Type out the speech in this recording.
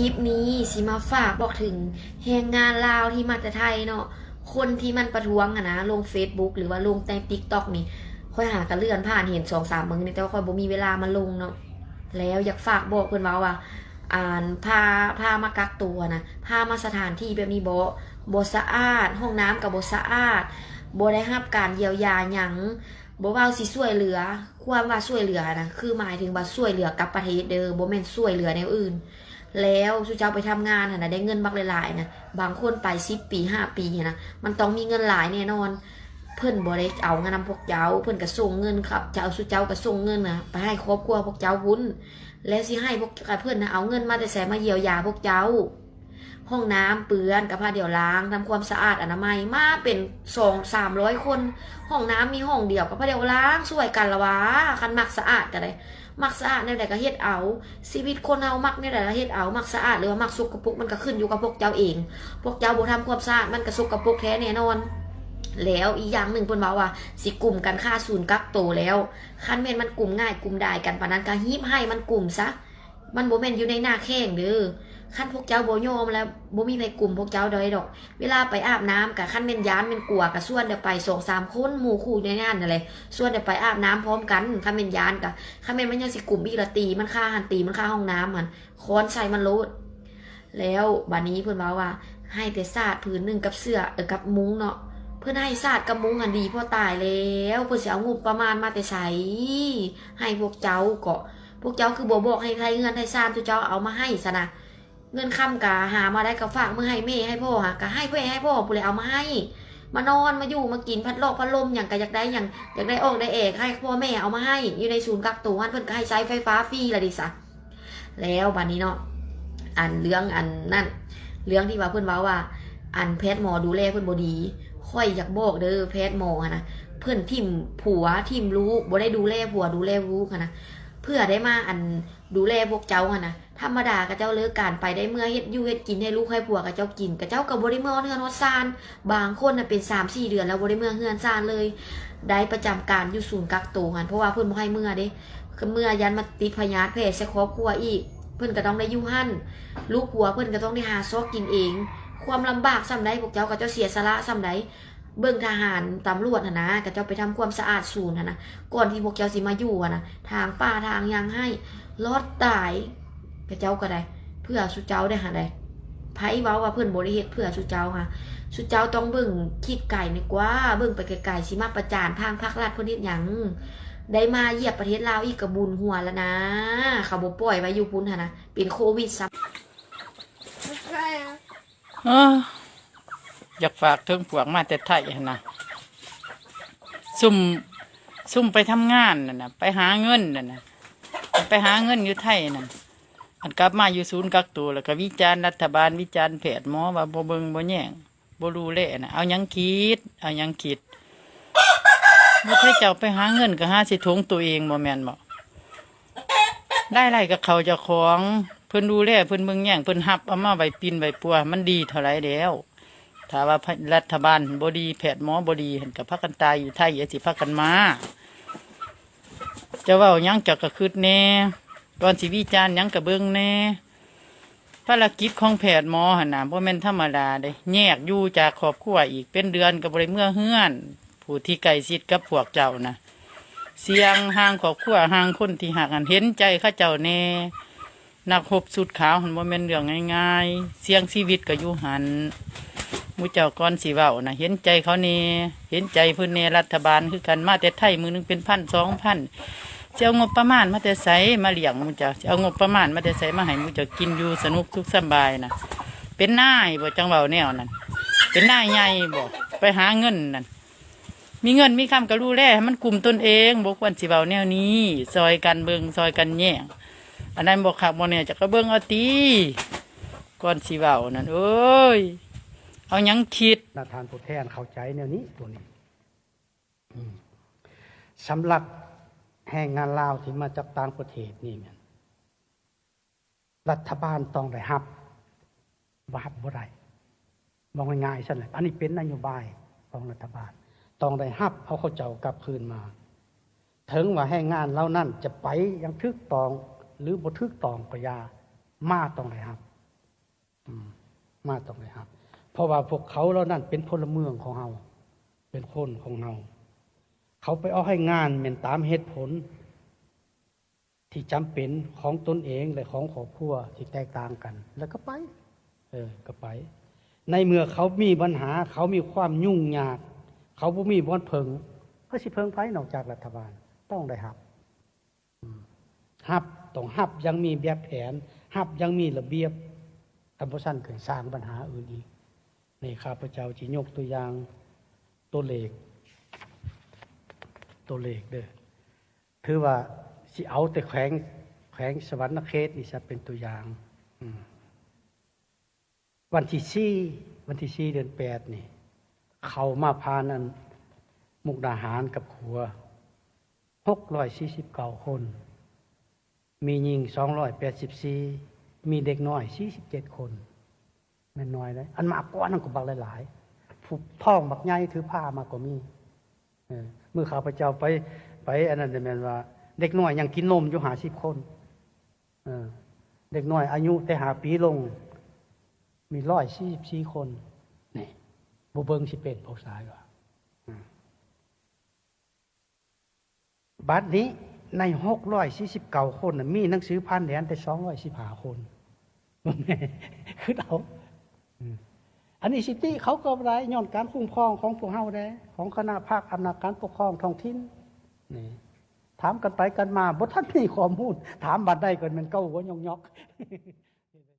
ลิปนี้สิมาฝากบอกถึงแรงงานลาวที่มาแต่ไทยเนาะคนที่มันประท้วงอะนะลง Facebook หรือว่าลงใน TikTok นี่ค่อยหากันเลื่อนผ่านเห็นสองสามมึงนี่แต่ว่าค่อยบ่มีเวลามาลงเนาะแล้วอยากฝากบอกเพื่อนว่าว่าอ่านพาพามากักตัวนะพามาสถานที่แบบนี้บ่บ่สะอาด ห้องน้ำกับบ่สะอาดบ่ได้รับการเยียวยาหยังบ่ว่าสิช่วยเหลือ ความว่าช่วยเหลือนะคือหมายถึงว่าช่วยเหลือกับประเทศเด้อบ่แม่นช่วยเหลือแนวอื่น แล้วสุเจ้าไปทำงานหั่นะได้เงินบักหลายๆนะบางคนไป10ปี5ปีเนี่ยนะมันต้องมีเงินหลายแน่นอน เพื่อนบริเอาเงินนำพวกเจ้า เพื่อนก็ส่งเงินครับเจ้าสุเจ้าก็ส่งเงินนะไปให้ครอบครัวพวกเจ้าวุ้นแล้วสิให้พวกเพื่อนนะเอาเงินมาแต่แสมาเยียวยาพวกเจ้า ห้องน้ำเปื้อนกับผ้าเดี่ยวล้างทำความสะอาดอนามัยมาเป็นสองสามร้อยคน ห้องน้ำมีห้องเดียวกับผ้าเดี่ยวล้างช่วยกันละวะคันมักสะอาดกันเลยมักสะอาดในใดก็เฮ็ดเอา ชีวิตคนเอามักในใดก็เฮ็ดเอา มักสะอาดหรือว่ามักสกกระปรกมันก็ขึ้นอยู่กับพวกเจ้าเอง พวกเจ้าบ่ทำความสะอาดมันก็สกกระปรกแท้แน่นอนแล้วอีกอย่างหนึ่งเพิ่นบอกว่าสิกลุ่มกันค่าศูนย์กักโตแล้วคันแม่นมันกลุ่มง่ายกลุ่มได้กันปานนั้นก็ฮีบให้มันกลุ่มซะมันโบ่แม่นอยู่ในหน้าแข้งเด้อ คันพวกเจ้าโบ่ยมแล้วโบมีในกลุ่มพวกเจ้าใดดอก เวลาไปอาบน้ำกับคันแม่นยานแม่นกลัวกับส่วนเดี๋ยวไปสองสามคนหมู่คู่ในนั้นนั่นแหละส่วนเดี๋ยวไปอาบน้ำพร้อมกันคันแม่นยานกับคันแม่นมันยังสิกลุ่มอีละตีมันค่าหันตีมันค่าห้องน้ำมันค้อนใส่มันโลดแล้วบัดนี้เพิ่นว่าว่า ให้แต่สาดผืนหนึ่งกับเสื้อเออกับมุ้งเนาะเพื่อนให้ศาสตร์กับมุงอันดีพ่อตายแล้วเพื่อนสิเอางบประมาณมาแต่ใช้ให้พวกเจ้าก็พวกเจ้าคือบ่บอกให้ใครเงินให้ซานทุกเจ้าเอามาให้ซะนะ เงินคำกะหามาได้ก็ฝากมือให้แม่ให้พ่อหากะให้เพ่อให้พ่อผู้เลยเอามาให้ มานอนมาอยู่มากินพัดลอกพัดลมอย่างก็อยากได้อย่างอยากได้ออกได้เอกให้พ่อแม่เอามาให้ อยู่ในศูนย์กักตัวเพิ่อนก็ให้ใช้ไฟฟ้าฟรีละดิซะแล้วบัดนี้เนาะอันเรื่องอันนั่นเรื่องที่ว่าเพิ่อนว้าว่า อันแพทย์หมอดูแลเพิ่อนบดีค่อยอยากบอกเด้อแพทย์หมอนะเพื่อนทิมผัวทิมรู้บ่ได้ดูแลผัวดูแลรู้ค่ะนะ พื่อได้มาอันดูแลพวกเจ้าค่ะนะธรรมดากับเจ้าเลิกการไปได้เมื่อเฮ็ดอยู่เฮ็ดกินให้ลูกให้ผัวกับเจ้ากินกับเจ้ากับบ่ได้เมื่อเฮือนฮอดซาน บางคนน่ะเป็น3 4เดือนแล้วบ่ได้เมื่อเฮือนซานเลย ได้ประจำการอยู่ศูนย์กักตัวหันเพราะว่าเพิ่อนบ่ให้เมื่อเด้คือเมื่อยันมาติดพยาธิแพร่ใส่ครอบครัวอีก เพิ่อนก็ต้องได้อยู่หั่นลูกผัวเพิ่อนก็ต้องได้หาซอกกินเอง ความลำบากส่ำใดพวกเจ้าก็เจ้าเสียสละส่ำใด เบิ่งทหารตำรวจนะนะก็เจ้าไปทำความสะอาดศูนย์นะนะก่อนที่พวกเจ้าสิมาอยู่นะทางป่าทางยังให้รอดตายก็เจ้าก็ได้ เพื่อสุเจ้าได้หาได้ไผเว้าว่าเพิ่อนบ่ได้เฮ็ดเพื่อสุเจ้าค่ะสุเจ้าต้องเบิ่งคิดไก่นี่กว่าเบิ่งไปไกลๆสิมาประจานทางภาครัฐเพิ่นเฮ็ดหยังได้มาเหยียบประเทศลาวอีกกระบุญหัวแล้วนะเขาบ่ปล่อยไว้อยู่พุ่นนนะเป็นโควิดซ้ำ อยากฝากถึงพวกมาแต่ไทยหั่นนะซุ่มซุ่มไปทำงานน่ะนะไปหาเงินน่ะนะไปหาเงินอยู่ไทยนั่นอันกลับมาอยู่ศูนย์กักตัวแล้วก็วิจารณ์รัฐบาลวิจารณ์แพทย์หมอว่าบ่เบิงบ่แย่งบ่รู้แลนะเอาหยังคิด เอาหยังคิดบ่เคยเจ้าไปหาเงินก็หาสิทงตัวเองบ่แม่นบ่ได้ไรกับเขาเจ้าของเพิ่นดูแลเพิ่นเบิ่งแย่งเพิ่นหับเอามาไว้ปินไว้ปัวมันดีเท่าไรแล้ว ถ้าว่ารัฐบาลบดีแพทย์หมอบดีเห็นกับพักกันตายอยู่ไทยอย่าสิพักกันมาจะว่ายังจะกระคืดแน่ก่อนสิวิจาร์ยังกระเบื้องแน่ภารกิจของแพทย์หมอหันนะบ่แม่นธรรมดาเด้แยกอยู่จากครอบครัวอีกเป็นเดือนกับบริเมื่อเฮือน ผู้ที่ใกล้ชิดกับพวกเจ้านะเสียงห่างครอบครัวห่างคนที่หักกันเห็นใจข้าเจ้าแน่นักหบสุดขาวหันบ่แม่นเรื่องง่าย ๆ เสียงชีวิตก็อยู่หัน มูเจ้าก่อนสิเว้านะเห็นใจเขานี่เห็นใจพิ่นในรัฐบาลคือกันมาแต่ไทยมือหนึงเป็นพันสองพันสิเอางบประมาณมาแต่ใสมาเลี้ยงมูเจ้าสิเอางบประมาณมาแต่ใสมาให้มูเจ้ากินอยู่สนุกทุกสบายนะเป็นนายบ่จังเว้าแนวนั้นเป็นนายใหญ่บ่ไปหาเงินนั่นมีเงินมีคำก็รู้แลให้มันกลุ่มตนเองบ่ควรสิเว้าแนวนี้ ซอยกันเบิงซอยกันแย่งอันนั้นบอกขับบ่เนี่ยจะกระเบื้องเอาตีก่อนสีเบานั่นเอ้ย เอายังคิดนาทานผู้แทนเข้าใจแนวนี้ตัวนี้สำหรับแรงงานลาวที่มาจากต่างประเทศนี่แม่นรัฐบาลต้องได้รับบ่รับบ่ได้มองง่ายๆซั่นแหละอันนี้เป็นนโยบายของรัฐบาล ต้องได้รับเอาเข้าเจ้ากลับคืนมา ถึงว่าแรงงานเล่านั้นจะไปยังทึกตอง หรือบ่ทึกตองก็ยามาต้องได้รับมาต้องได้รับ ราะว่าพวกเขาแล้วนั่นเป็นพลเมืองของเราเป็นคนของเรา เขาไปเอาให้งานเป็นตามเหตุผล ที่จำเป็นของตนเองและของครอบครัวที่แตกต่างกัน แล้วก็ไป เออก็ไป ในเมื่อเขามีปัญหา เขามีความยุ่งยาก เขาบ่มีบอนเพิงก็สิเพิงไผนอกจากรัฐบาล ต้องได้หับหับต้องหับยังมีแบบแผนหับยังมีระเบียบคำพูสั้นเกิดสร้างปัญหาอื่นอีก นี่ข้าพเจ้าจิยกตัวอย่างตัวเลข ตัวเลขเด้อถือว่าสิเอาแต่แขวงแขวงสวรรณเขตนี่จะเป็นตัวอย่างวันที่สี่วันที่สี่เดือนแปดนี่ เขามาพานันมุกดาหารกับขัวหกร้อยสี่สิบเก้าคน มียิงสองร้อยแปดสิบสี่มีเด็กน้อยสี่สิบเจ็ดคน แม่น้อยเลยอันมากกว่านั่นก็บักหลายๆผู้ท่องบักใหญ่ถือผ้ามากกว่ามีเมื่อข้าพเจ้าไป ไปอันนั้นแม่นว่า เด็กน้อยยังกินนมอยู่หาสิบคนเด็กน้อย อายุแต่หาปีลง มีร้อยสี่สิบสี่คนนี่บ่เบิงสิเป็นพวกสายว่าอืมบัดนี้ในหกร้อยสี่สิบเก้าคนมีหนังสือพันเหรียญแต่สองร้อยสิบห้าคนคือเอา อันนี้สิติเขาก็ไรย้อนการคุ้มครองของพวกเฮาได้ ของคณะภาคอำนาจการปกครองท้องถิ่นนี่ถามกันไปกันมาบทท่านมีข้อมูลถามบัดได้ก็มันเก้าหัวยองยอก